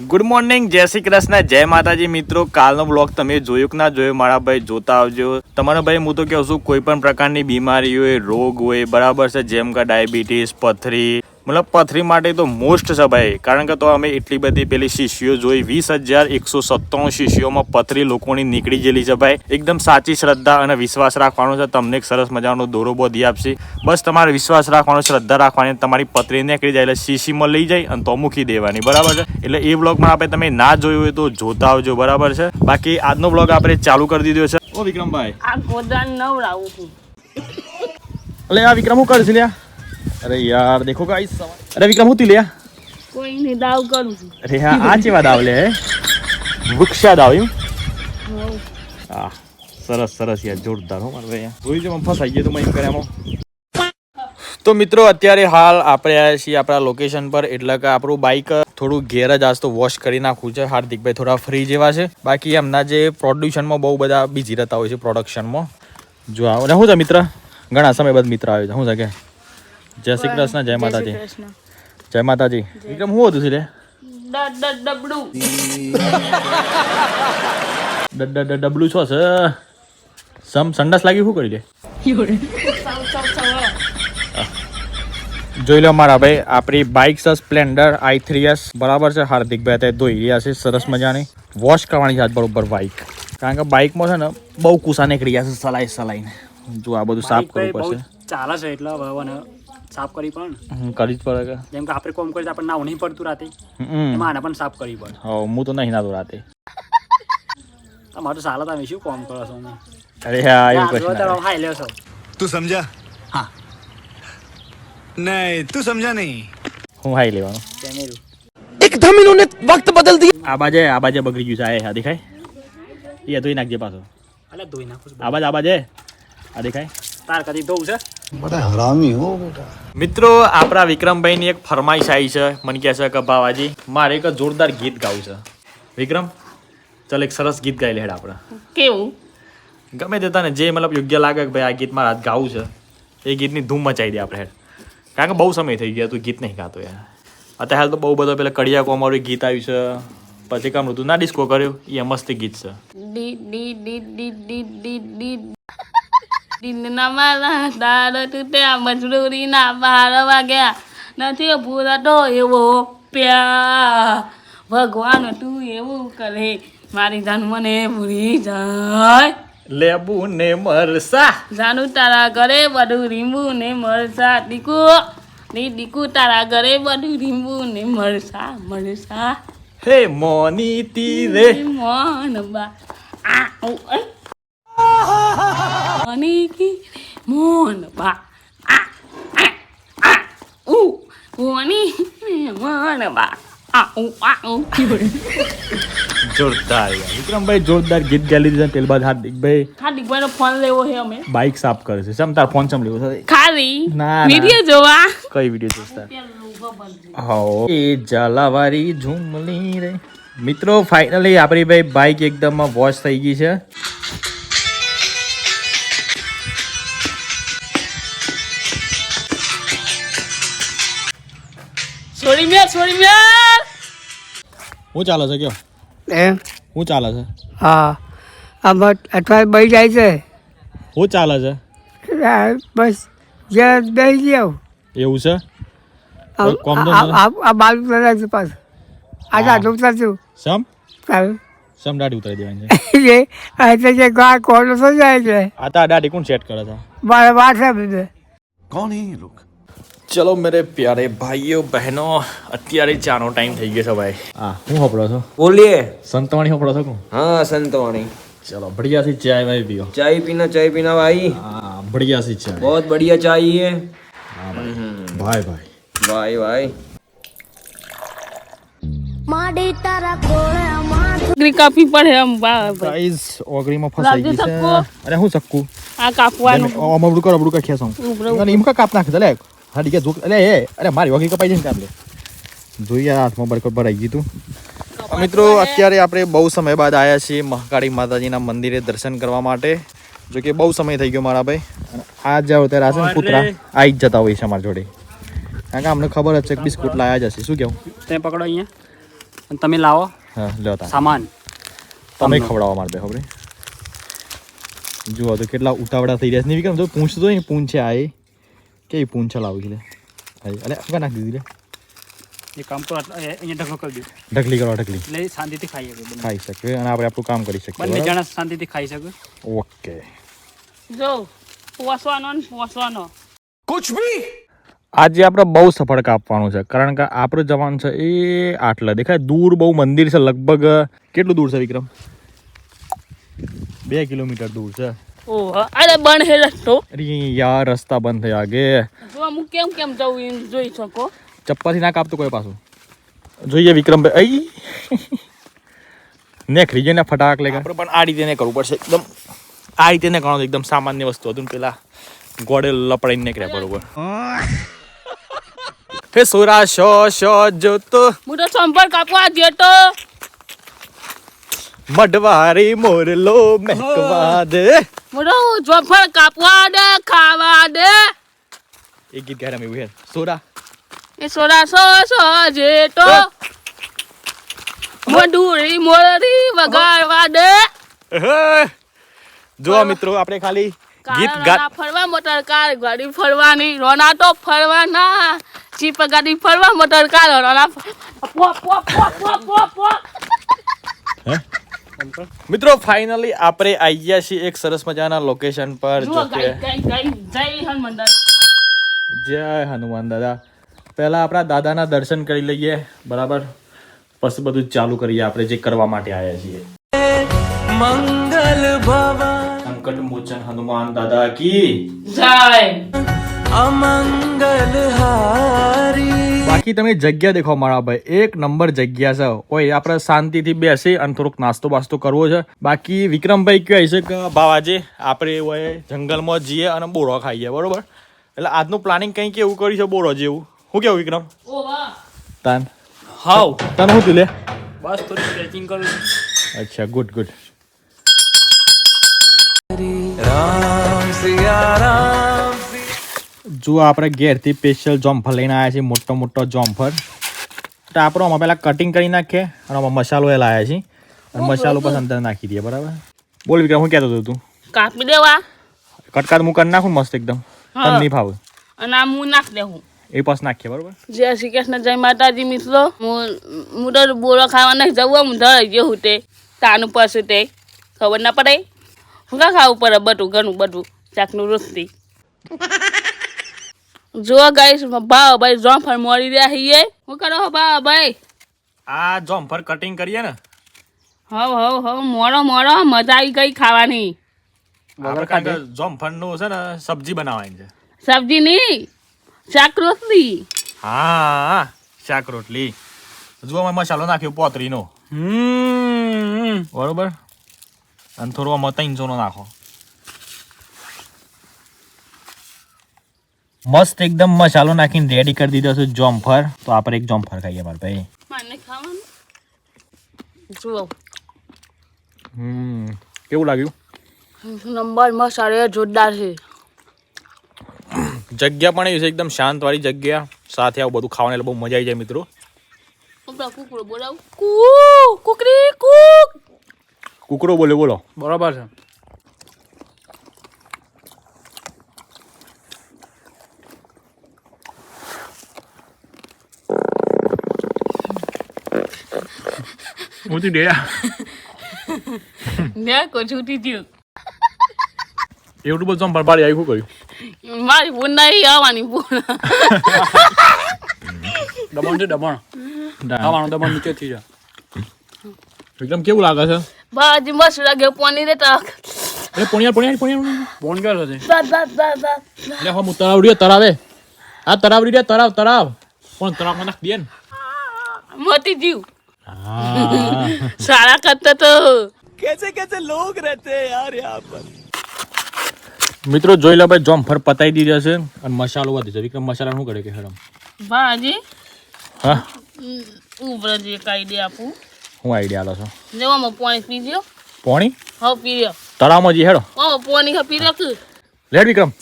Good morning જય શ્રી કૃષ્ણ, જય માતાજી મિત્રો. કાલનો બ્લોગ તમે જોયો કે ના જોયો? મારા ભાઈ જોતા આવજો. તમારા ભાઈ, હું તો કહું છું, કોઈ પણ પ્રકારની બીમારી હોય, રોગ હોય, બરાબર છે, જેમ કે ડાયાબિટીસ, પથરી મતલબ પથરી માટે તો મોસ્ટ છે ભાઈ. કારણ કે તો અમે એટલી બધી પેલી શીશીઓ જોઈ વીસ હજાર એકસો સત્તાણું શીશીઓમાં પથરી લોકોની નીકળી ગયેલી છે ભાઈ. એકદમ સાચી શ્રદ્ધા અને વિશ્વાસ રાખવાનો છે. તમને એક સરસ મજાનો દોરો બોધી આપશે. બસ તમારે વિશ્વાસ રાખવાનો શ્રદ્ધા રાખવાની તમારી પથરી નીકળી જાય એટલે શીશીમાં લઈ જાય અને તો મૂકી દેવાની. બરાબર છે? એટલે એ બ્લોગમાં આપણે તમે ના જોયું હોય તો જોતા આવજો. બરાબર છે? બાકી આજનો બ્લોગ આપણે ચાલુ કરી દીધો છે. ઓ વિક્રમભાઈ. આ ગોદાન નવડાવું છું. એટલે આ વિક્રમ હું કરશે લ્યા? અરે યાર દેખો ગાઈસ અરે વિક્રમ હું તું કોઈ નહીં દાવ કરું છું. અરે હા આ ચેવા દાવ લે વૃક્ષા દાવ એમ? હા. સરસ સરસ યાર જોરદાર હો મારે ભાઈ જોઈ જો ફસાઈ ગયો તો મેં એમ કરે આમાં. તો મિત્રો અત્યારે હાલ આપણે આવ્યા છીએ આપણા લોકેશન પર એટલે કે આપણું બાઇક થોડું ઘેર જ આજ તો વોશ કરી નાખવું છે. હાર્દિકભાઈ થોડા ફ્રી જેવા છે. બાકી એમના જે પ્રોડ્યુશનમાં બહુ બધા બિઝી રહેતા હોય છે પ્રોડક્શનમાં જો આવો. ને શું છે મિત્ર? ઘણા સમય બાદ મિત્ર આવ્યો છે. શું છે કે? જય શ્રી કૃષ્ણ જય માતાજી. જય માતાજી. વિક્રમ શું હતું લે ડબલું છો છે સમ સંડાસ લાગી શું કરી લે? જોઈ લો મારા ભાઈ આપણી બાઇક છે સ્પ્લેન્ડર આઈ થ્રી એસ બરાબર છે હાર્દિકભાઈ તે ધોઈ રહ્યા છે સરસ મજાની. વોશ કરવાની છે બરોબર બાઇક કારણ કે બાઇકમાં છે ને બહુ કુસા નીકળી ગયા છે સલાઈ સલાઈને જો આ બધું સાફ કરવું પડશે. ચાલે છે એટલે સાફ કરી પણ કરી જ પડે કે. જેમ કે આપણે કોમ કરીએ આપણે નાવું નહીં પડતું રાતે. એમાં આને પણ સાફ કરવી પડે. હા હું તો નહીં નાતો રાતે. તમારું સાલા તમે શું કોમ કરો છો? અરે હા એવું કશું ના હા લ્યો છો તું સમજા? હા. નહીં તું સમજા નહીં. હું હાઈ લેવાનું. કેમેરું એકદમ ઇન્હોને વક્ત બદલ દી. આ બાજે આ બાજે બગડી ગયું છે આ દેખાય? એ ધોઈ નાખજે પાછો. અલ્યા ધોઈ નાખું આ બાજે આ બાજે. આ દેખાય? તાર કદી ધોવું છે? મિત્રો આપણા વિક્રમભાઈની એક ફરમાઈશ આવી છે. મને કહે છે કે ભાવાજી મારે એક જોરદાર ગીત ગાવું છે. વિક્રમ ચાલ એક સરસ ગીત ગાઈ લેડ આપણે. કેવું? ગમે તે તને જે મતલબ યોગ્ય લાગે કે ભાઈ આ ગીત મારા ગાવું છે એ ગીતની ધૂમ મચાવી દે આપણે. હેડ કારણ કે બહુ સમય થઈ ગયો તું ગીત નહીં ગાતો યાર. અત્યારે હાલ તો બહુ બધો પેલા કડિયા કોમારું ગીત આવ્યું છે પછી કામ ઋતુ ના ડિસ્કો કર્યું એ મસ્ત ગીત છે. ડી ડી ડી ડી ડી ડી ડી. દિનના મારા દાડો તૂટ્યા મજૂરી ના બાર વાગ્યા. નથી પૂરાતો એવો પ્યા ભગવાન તું એવું કરે મારી જાન મને ભૂલી જાય. લેબુ ને મરસા. જાનુ તારા ઘરે બધું રીંબુ ને મરસા. દીકુ ની દીકુ તારા ઘરે બધું રીંબુ ને મરસા મરસા. હે મોની તીરે. મોન બા. આ ઓ મોની કી મોન બા આ આ આ ઉ મોની મોન બા આ ઉ આ જોરદાર વિક્રમભાઈ જોરદાર ગીત લીધું છે પેલ બાદ હાર્દિકભાઈ હા નો ફોન લેવો છે અમે. બાઇક સાફ કરે છે. સમ તાર ફોન સમ લેવો છે? ખાલી ના, વિડિયો જોવા. કઈ વિડિયો જોસ્તા હો એ જલાવારી ઝુમલી રે. મિત્રો ફાઇનલી આપણી ભાઈ બાઇક એકદમ વોશ થઈ ગઈ છે. છોડી ચાલે છે કયો? એ? હું ચાલે છે? હા. આ બટ અઠવાડિયે બળી જાય છે. હું ચાલે છે? બસ જે બેસી ગયો એવું છે? કોમ તો આ બાજુ ઉતરાય છે પાછું. આજે આટલું ઉતરશું. સમ ચાલ સમ દાઢી ઉતારી દેવાની છે? એટલે જે ગા કોલ થઈ જાય છે. આ તો દાડી કોણ સેટ કરે છે? મારે વાત છે કોણ એ લોકો? ચલો મેરે પ્યારે ભાઈઓ બહેનો અત્યારે ચાનો ટાઈમ થઈ ગયો છે ભાઈ. હા હું હોપડો છો? બોલીએ. સંતવાણી હોપડો છો હું હા સંતવાણી. ચલો બઢિયા સી ચાય ભાઈ પીઓ. ચાય પીના ચાય પીના ભાઈ. હા બઢિયા સી ચાય. બહોત બઢિયા ચાય હે. ભાઈ. ભાઈ ભાઈ. ભાઈ માડે તારા ગોળા માં કાપી પડે આમ ગાઈસ ઓગરીમાં ફસાઈ ગઈ છે. અરે હું ચક્કુ આ કાપવાનું. ઓમ અબડું કર અબડું કા ખેસમ ઇમકા કાપ નાખ લે. હા ડીકે જોક અરે એ અરે મારી ઓગળી કપાઈ જઈને ને લે. જોઈએ હાથમાં બરકર ભરાઈ ગયું તું. મિત્રો અત્યારે આપણે બહુ સમય બાદ આવ્યા છીએ મહાકાળી માતાજીના મંદિરે દર્શન કરવા માટે. જો કે બહુ સમય થઈ ગયો મારા ભાઈ. અને આ જાવ ત્યારે આશે કૂતરા. આવી જ જતા હોય છે અમારા જોડે. કારણ કે અમને ખબર જ છે કે બિસ્કુટ લાયા જ હશે. શું કેવું? તે પકડો અહીંયા. અને તમે લાવો. હા લો સામાન. તમે ખવડાવવા માટે ખબર જુઓ તો કેટલા ઉતાવળા થઈ રહ્યા છે. નહીં વિક્રમ જો પૂંછ તો પૂંછે આ એ. કેવી પૂંછ લાવી છે? લે અરે અલે શું નાખી દીધી લે. એ કામ તો અહીંયા ઢગલો કરી દો. ઢકલી કરવા ઢકલી એટલે શાંતિથી ખાઈ શકે ખાઈ શકે અને આપણે આપણું કામ કરી શકીએ બંને? જણા શાંતિથી ખાઈ શકે. ઓકે. જો પોસવાનો ને પોસવાનો. આજે આપણે બહુ સફળ કાપવાનું છે કારણ કે આપણું જવાન છે એ આટલા. દેખાય દૂર બહુ મંદિર છે લગભગ કેટલું દૂર છે વિક્રમ? બે કિલોમીટર દૂર છે. ઓહો અરે બંધ હે રસ્તો. અરે યાર રસ્તા બંધ થઈ આગે જો હું કેમ કેમ જવું એમ જોઈ શકો. ચપ્પાથી ના કાપતો કોઈ પાછું? જોઈએ વિક્રમભાઈ અઈ. ને ખરીજે ને ફટાક લે આપણે પણ આ રીતે ને કરવું પડશે. એકદમ આ રીતે ને ગણો એકદમ સામાન્ય વસ્તુ હતું પેલા પેલા લપડાઈ લપડાઈને નીકળ્યા બરોબર. હે સોરા શો શો જોતો હું તો સંપર્ક આપવા જતો મઢવારી મોરલો મહેકવા દે જોફળ કાપવા દે ખાવા દે. ગીત ગાય એવું ઉહેર સોરા. એ સોરા સો સો જેટો. મધુરી મોરરી વગાડવા દે. જો મિત્રો આપણે ખાલી ગીત ગા ફરવા મોટર કાર ગાડી ફરવાની રોના તો ફરવાના. ચીપ ગાડી ફરવા મોટર કાર રોના પોપ પોપ પોપ પોપ પો પો પો મિત્રો ફાઇનલી આપણે આવી ગયા છીએ એક સરસ મજાના લોકેશન પર જો કે જય હનુમાન દાદા. પહેલા આપણા દાદાના દર્શન કરી લઈએ. બરાબર? પછી બધું ચાલુ કરીએ આપણે જે કરવા માટે આવ્યા છીએ. મંગલ ભવન. સંકટ મોચન હનુમાન દાદા કી? જય. બાકી તમે જગ્યા દેખો મારા ભાઈ. એક નંબર જગ્યા છે. ઓય આપણે શાંતિથી બેસી અને થોડોક નાસ્તો બાસ્તો કરવો છે. બાકી વિક્રમભાઈ કહે છે કે બાવાજી આપણે હોય જંગલમાં જઈએ અને બોરો ખાઈએ. બરોબર? એટલે આજનું પ્લાનિંગ કંઈક એવું કર્યું છે બોરો જેવું. શું કેવું વિક્રમ? તન વાહ તાન. હાવ તને શું તું લે? બસ થોડી સ્ટ્રેચિંગ કરું અચ્છા ગુડ ગુડ જો આપણે ઘેરથી સ્પેશિયલ જોમફર લઈને આવ્યા છીએ મોટો મોટો જોમફર. તો આપણો આમાં પહેલાં કટિંગ કરી નાખીએ અને આમાં મસાલો એ લાવ્યા છીએ. અને મસાલો પણ અંદર નાખી દઈએ બરાબર? બોલ વિક્રમ હું કહેતો હતો તું? કાપી દેવા. કટકાત હું કરી નાખું મસ્ત એકદમ. તને હા. નહીં ફાવે. અને આ હું નાખ દેવું. એ પાસ નાખીએ બરાબર? જય શ્રી કૃષ્ણ જય માતાજી મિત્રો. હું હું તો બોરો ખાવા નહીં જવું હું ધરાઈ ગયું તે. તાનું પાછું તે. ખબર ના પડે? હું કા ખાવું પડે? બધું ઘણું બધું. ચાકનું રોસ્તી જો ગાઈસ ભાવ ભાઈ જોફર મળી રહ્યા છીએ. હું કરો હો ભાવ ભાઈ? આ જોમફર કટિંગ કરીએ ને. હવ હવ હવ મોડો મોડો મજા આવી ગઈ ખાવાની. આપણે નું છે ને સબ્જી બનાવવાની છે. સબ્જી નહીં શાક રોટલી. હા શાક રોટલી. જુઓ મેં મસાલો નાખ્યો પોતરીનો. હમ બરોબર? અને થોડો આમાં ત્રણસોનો નાખો. મસ્ત એકદમ મસાલો નાખીને રેડી કરી દીધો છે જોમફર. તો આપણે એક જોમફર ખાઈએ મારા ભાઈ. મને ખાવાનું? જુઓ. હમ કેવું લાગ્યું? નંબર મસાલો જોરદાર છે. જગ્યા પણ એવી છે એકદમ શાંત વાળી જગ્યા. સાથે આવું બધું ખાવાનું એટલે બહુ મજા આવી જાય મિત્રો. કુકરો બોલાવું. કુ કુકરી કુક. કુકરો બોલે બોલો. બરોબર છે. હું તું ડેરા મેં કો છૂટી થયું? એટલું બધું જોમફર આવ્યું આવી કર્યું? મારી બુન નહીં આવવાની બુન દમણ છે દમણ ખાવાનું દમણ નીચે થઈ જાય એકદમ કેવું લાગે છે? બાજી મસ્ત લાગે પાણી રે તક એટલે પોણિયા પોણિયા પોણિયા. ફોન કર્યો છે એટલે હું તરાવ તરાવે. આ તરાવ રહ્યો તરાવ તરાવ. પણ તરાવમાં નાખ દે ને. મોતી જીવ હા સારા કરતા તો મિત્રો જોઈ લો ભાઈ જોમફર પતાઈ દીધા છે અને મસાલો વધી છે વિક્રમ મસાલા શું કરે કે હેડમ ભાજી હા ઉભરાજી એક આઈડિયા આપું હું આઈડિયા આલો છો જેવામાં પાણી પી લ્યો પોણી હવે પી લ્યો તળાવમાં જી હેડો ઓ પાણી હા પી રાખ લેડ વિક્રમ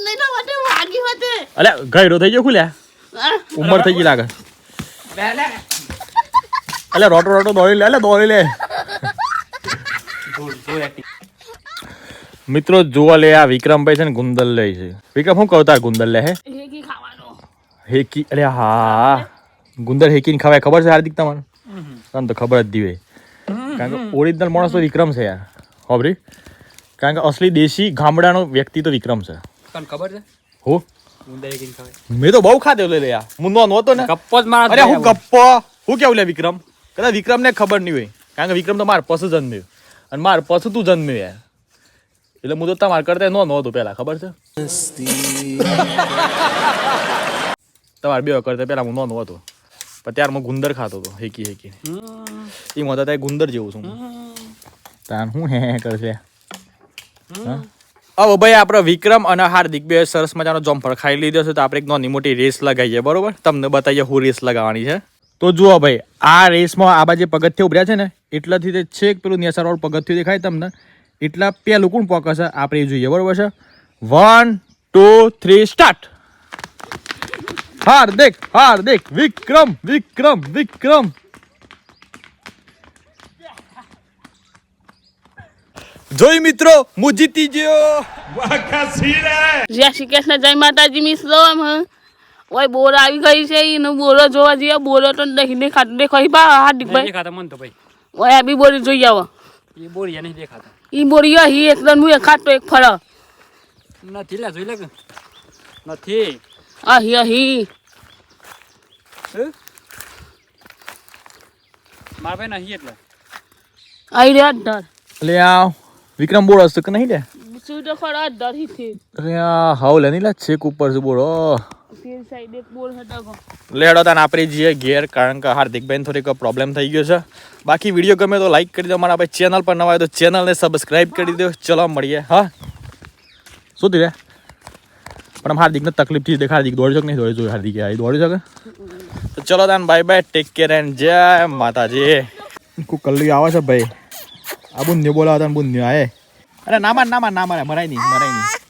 નહીં ના વાટે વાગી વાટે અલે ગયરો થઈ ગયો ખુલ્યા ઉંમર થઈ ગઈ લાગે અલે રોટો રોટો દોડી લે અલે લે મિત્રો જોવા લે આ વિક્રમભાઈ છે ને ગુંદલ લે છે વિક્રમ શું કહું તાર ગુંદલ લે હે હેકી અરે હા ગુંદર હેકીને ખવાય ખબર છે હાર્દિક તમને તને તો ખબર જ દીવે કારણ કે ઓરિજિનલ માણસ તો વિક્રમ છે યાર હોબરી કારણ કે અસલી દેશી ગામડાનો વ્યક્તિ તો વિક્રમ છે તને ખબર છે હો મેં તો બહુ ખાધેલો લે યાર હું નો નહોતો ને. ગપ્પો જ મારા અરે હું ગપ્પો? હું કેવું લે વિક્રમ? કદાચ વિક્રમને ખબર નહીં હોય. કારણ કે વિક્રમ તો માર પશુ જન્મ્યો. અને માર પશુ તું જન્મ્યો યાર. એટલે હું તો તમાર કરતા નો નહોતો પેલા ખબર છે? તમારે બે કરતા પેલા હું નો નહોતો પણ ત્યારે હું ગુંદર ખાતો હતો હેકી હેકી એ મોટા ત્યાં ગુંદર જેવું છું તાર હું હે હે કરશે? હા? હવે ભાઈ આપણે વિક્રમ અને હાર્દિક બે સરસ મજાનો જમ્પર ખાઈ લીધો છે તો આપણે એક નાની મોટી રેસ લગાવીએ, બરોબર? તમને બતાવીએ હું રેસ લગાવવાની છે. તો જુઓ ભાઈ, આ રેસમાં આ બાજુ પગથિયા ઉભર્યા છે ને, એટલાથી તે છેક પેલું નેસારવાળું પગથિયું દેખાય તમને, એટલા પેલું કોણ હશે આપણે એ જોઈએ, બરોબર છે? One two three start Hardik Hardik, Vikram Vikram Vikram! જોઈ મિત્રો હું જીતી ગયો. જય શ્રી કૃષ્ણ જય માતાજી મિત્રો આમ ઓય બોર આવી ગઈ છે એનું બોરો જોવા જઈએ. બોરો તો નહીં દેખાતું. દેખાય બા હાર્દિક નહીં ભાઈ દેખાતા મન તો ભાઈ. ઓય આ બી બોરી જોઈ આવો. એ બોરી નહીં દેખાતા. ઈ બોરી હી એકદમ હું ખાતો એક ફળ. નથી લે જોઈ લે નથી. આ હી હે? મારા ભાઈ નહીં એટલે. આઈ રે ડર લે આ વિક્રમ બોલ હશે કે નહીં લે શું તો ખરો અડધર હી થી અરે આ હાવ લે નહીં લે છેક ઉપર છે બોલો તે સાઈડ એક બોર હતા ગો લેડો તાન આપણે જઈએ ઘેર કારણ કે હાર્દિકભાઈને થોડીક પ્રોબ્લેમ થઈ ગયો છે બાકી વીડિયો ગમે તો લાઈક કરી દો મારા ભાઈ ચેનલ પર નવા હોય તો ચેનલને સબસ્ક્રાઇબ કરી દો ચલો મળીએ હા શું થયું રે પણ આમ હાર્દિકને તકલીફ થઈ હાર્દિક દોડી શકે નહીં દોડી જોઈએ હાર્દિક આ દોડી શકે તો ચલો તાન bye bye take care and Jai Mataji કુ કલ્લી આવે છે ભાઈ આ બુન્યો બોલાવા તાન બુન્યો આયે અરે ના માર ના માર ના મારે મરાય નહીં મરાય નહીં